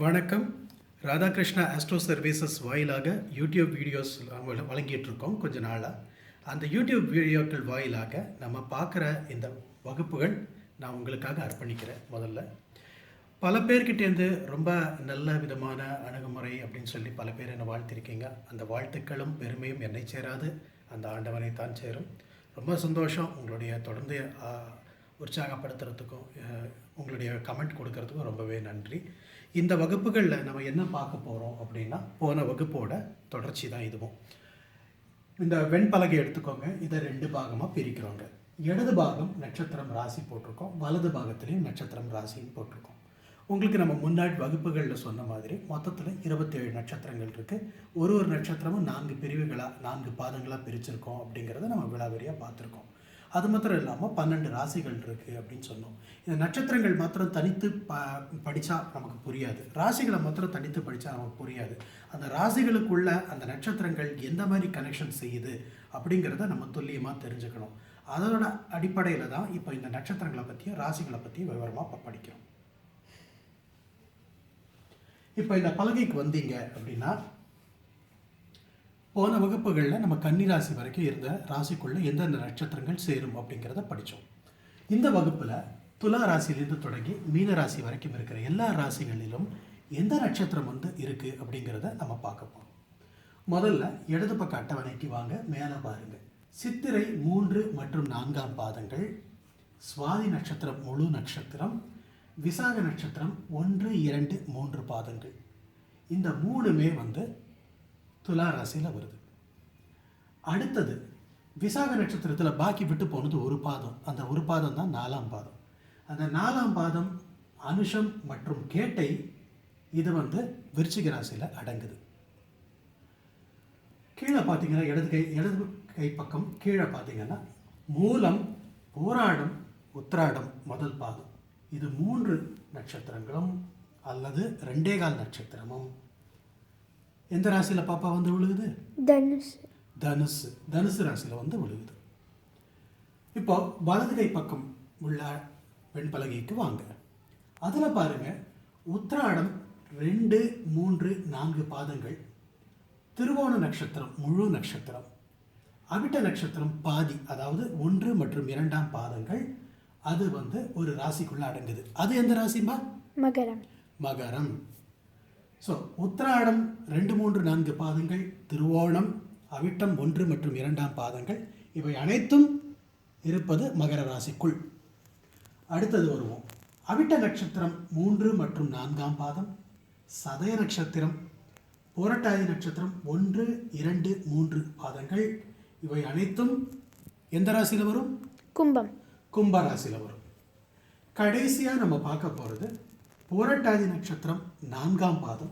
வணக்கம். Radhakrishna astro services வாயிலாக YouTube videos வழங்கிட்டுருக்கோம் இருக்கோம் கொஞ்ச நாளாக அந்த யூடியூப் வீடியோக்கள் வாயிலாக நம்ம பார்க்குற இந்த வகுப்புகள் நான் உங்களுக்காக அர்ப்பணிக்கிறேன் முதல்ல. பல பேர்கிட்டேருந்து ரொம்ப நல்ல விதமான அணுகுமுறை அப்படின்னு சொல்லி பல பேர் என்னை வாழ்த்திருக்கீங்க. அந்த வாழ்த்துக்களும் பெருமையும் என்னை சேராது. அந்த ஆண்டவனை தான் சேரும். ரொம்ப சந்தோஷம் உங்களுடைய தொடர்ந்து உற்சாகப்படுத்துறதுக்கும் உங்களுடைய கமெண்ட் கொடுக்கறதுக்கும் ரொம்பவே நன்றி. இந்த வகுப்புகளில் நம்ம என்ன பார்க்க போகிறோம் அப்படின்னா போன வகுப்போட தொடர்ச்சி தான் இதுவும். இந்த வெண்பலகை எடுத்துக்கோங்க. இதை ரெண்டு பாகமாக பிரிக்கிறோங்க. இடது பாகம் நட்சத்திரம் ராசி போட்டிருக்கோம். வலது பாகத்துலேயும் நட்சத்திரம் ராசின்னு போட்டிருக்கோம். உங்களுக்கு நம்ம முன்னாடி வகுப்புகளில் சொன்ன மாதிரி மொத்தத்தில் இருபத்தேழு நட்சத்திரங்கள் இருக்குது ஒரு ஒரு நட்சத்திரமும் நான்கு பிரிவுகளாக நான்கு பாதங்களாக பிரிச்சிருக்கோம் அப்படிங்கிறத நம்ம விலாவரியாக பார்த்துருக்கோம். அது மாத்திரம் இல்லாமல் பன்னெண்டு ராசிகள் இருக்குது அப்படின்னு சொன்னோம். இந்த நட்சத்திரங்கள் மாத்திரம் தனித்து ப படித்தா நமக்கு புரியாது. ராசிகளை மாத்திரம் தனித்து படித்தா நமக்கு புரியாது. அந்த ராசிகளுக்குள்ள அந்த நட்சத்திரங்கள் எந்த மாதிரி கனெக்ஷன் செய்யுது அப்படிங்கிறத நம்ம துல்லியமாக தெரிஞ்சுக்கணும். அதோட அடிப்படையில் தான் இப்போ இந்த நட்சத்திரங்களை பற்றியும் ராசிகளை பற்றியும் விவரமாக படிக்கிறோம். இப்போ இந்த பலகைக்கு வந்தீங்க அப்படின்னா போன வகுப்புகளில் நம்ம கன்னி ராசி வரைக்கும் இருந்த ராசிக்குள்ளே எந்தெந்த நட்சத்திரங்கள் சேரும் அப்படிங்கிறத படித்தோம் இந்த வகுப்பில் துலா ராசியிலிருந்து தொடங்கி மீன ராசி வரைக்கும் இருக்கிற எல்லா ராசிகளிலும் எந்த நட்சத்திரம் வந்து இருக்குது அப்படிங்கிறத நம்ம பார்க்க போகிறோம் முதல்ல இடது பக்க அட்டவணைக்கு வாங்க மேலே பாருங்க. சித்திரை மூன்று மற்றும் நான்காம் பாதங்கள் சுவாதி நட்சத்திரம் முழு நட்சத்திரம் விசாக நட்சத்திரம் ஒன்று இரண்டு மூன்று பாதங்கள். இந்த மூணுமே வந்து துலா ராசியில் வருது. அடுத்தது விசாக நட்சத்திரத்தில் பாக்கி விட்டு போனது ஒரு பாதம். அந்த ஒரு பாதம் தான் நாலாம் பாதம். அந்த நாலாம் பாதம் அனுஷம் மற்றும் கேட்டை இது வந்து விருச்சிக ராசியில் அடங்குது. கீழே பார்த்தீங்கன்னா இடது கை இடது கை பக்கம் கீழே பார்த்தீங்கன்னா மூலம் போராடம் உத்திராடம் முதல் பாதம். இது மூன்று நட்சத்திரங்களும் அல்லது ரெண்டே கால் நட்சத்திரமும். எந்த ராசியில் பாப்பா வந்து விழுகுது? தனுஷ் தனுசு. தனுசு ராசியில் வந்து விழுகுது. இப்போ வலது கை பக்கம் உள்ள வெண்பலகைக்கு வாங்க. அதில் பாருங்க உத்திராடம் ரெண்டு மூன்று நான்கு பாதங்கள். திருவோண நட்சத்திரம் முழு நட்சத்திரம். அவிட்ட நட்சத்திரம் பாதி அதாவது ஒன்று மற்றும் இரண்டாம் பாதங்கள். அது வந்து ஒரு ராசிக்குள்ள அடங்குது. அது எந்த ராசிமா மகரம். மகரம். ஸோ உத்திராடம் ரெண்டு மூன்று நான்கு பாதங்கள் திருவோணம் அவிட்டம் ஒன்று மற்றும் இரண்டாம் பாதங்கள் இவை அனைத்தும் இருப்பது மகர ராசிக்குள். அடுத்தது வருவோம். அவிட்ட நட்சத்திரம் மூன்று மற்றும் நான்காம் பாதம் சதய நட்சத்திரம் புரட்டாதி நட்சத்திரம் ஒன்று இரண்டு மூன்று பாதங்கள் இவை அனைத்தும் எந்த ராசியில் வரும்? கும்பம். கும்ப ராசியில் வரும். கடைசியாக நம்ம பார்க்க போகிறது போரட்டாதி நட்சத்திரம் நான்காம் பாதம்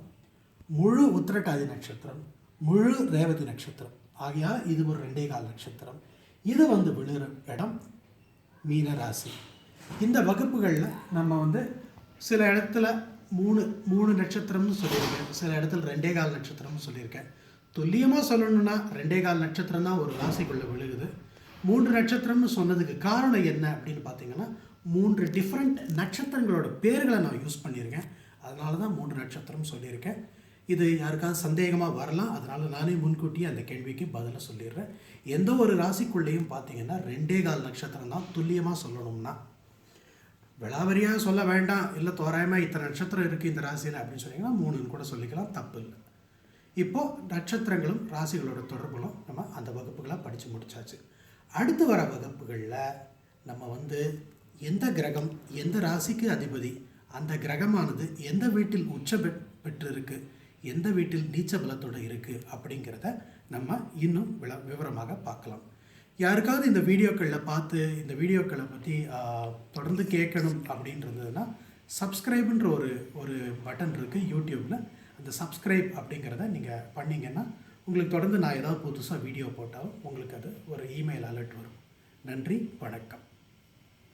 முழு உத்திரட்டாதி நட்சத்திரம் முழு ரேவதி நட்சத்திரம். ஆகையால் இது ஒரு ரெண்டே கால் நட்சத்திரம். இது வந்து விழுகிற இடம் மீனராசி இந்த வகுப்புகளில் நம்ம வந்து சில இடத்துல மூணு மூணு நட்சத்திரம்னு சொல்லியிருக்கேன். சில இடத்துல ரெண்டே கால் நட்சத்திரம்னு சொல்லியிருக்கேன். துல்லியமாக சொல்லணும்னா ரெண்டே கால் நட்சத்திரம் தான் ஒரு ராசிக்குள்ளே விழுகுது. மூன்று நட்சத்திரம்னு சொன்னதுக்கு காரணம் என்ன அப்படின்னு பார்த்தீங்கன்னா மூன்று டிஃப்ரெண்ட் நட்சத்திரங்களோட பேர்களை நான் யூஸ் பண்ணியிருக்கேன். அதனால தான் மூன்று நட்சத்திரம் சொல்லியிருக்கேன். இது யாருக்காவது சந்தேகமாக வரலாம் அதனால் நானே முன்கூட்டியே அந்த கேள்விக்கு பதிலை சொல்லிடுறேன். எந்த ஒரு ராசிக்குள்ளேயும் பார்த்தீங்கன்னா ரெண்டே கால் நட்சத்திரம் தான் துல்லியமாக சொல்லணும்னா. விளாவரியாக சொல்ல வேண்டாம் இல்லை தோராயமாக இத்தனை நட்சத்திரம் இருக்குது இந்த ராசியில் அப்படின்னு சொன்னீங்கன்னா மூணுன்னு கூட சொல்லிக்கலாம் தப்பு இல்லை. இப்போது நட்சத்திரங்களும் ராசிகளோட தொடர்புகளும் நம்ம அந்த வகுப்புகளை படித்து முடிச்சாச்சு. அடுத்து வர வகுப்புகளில் நம்ம வந்து எந்த கிரகம் எந்த ராசிக்கு அதிபதி அந்த கிரகமானது எந்த வீட்டில் உச்ச பெற் பெற்றிருக்கு எந்த வீட்டில் நீச்ச பலத்தோடு இருக்குது அப்படிங்கிறத நம்ம இன்னும் விள விவரமாக பார்க்கலாம். யாருக்காவது இந்த வீடியோக்களில் பார்த்து இந்த வீடியோக்களை பற்றி தொடர்ந்து கேட்கணும் அப்படின்றதுனா சப்ஸ்கிரைப்ன்ற ஒரு ஒரு பட்டன் இருக்குது யூடியூப்பில் அந்த சப்ஸ்கிரைப் அப்படிங்கிறத நீங்கள் பண்ணீங்கன்னா உங்களுக்கு தொடர்ந்து நான் ஏதாவது புதுசாக வீடியோ போட்டாலும் உங்களுக்கு அது ஒரு இமெயில் அலர்ட் வரும். நன்றி வணக்கம்.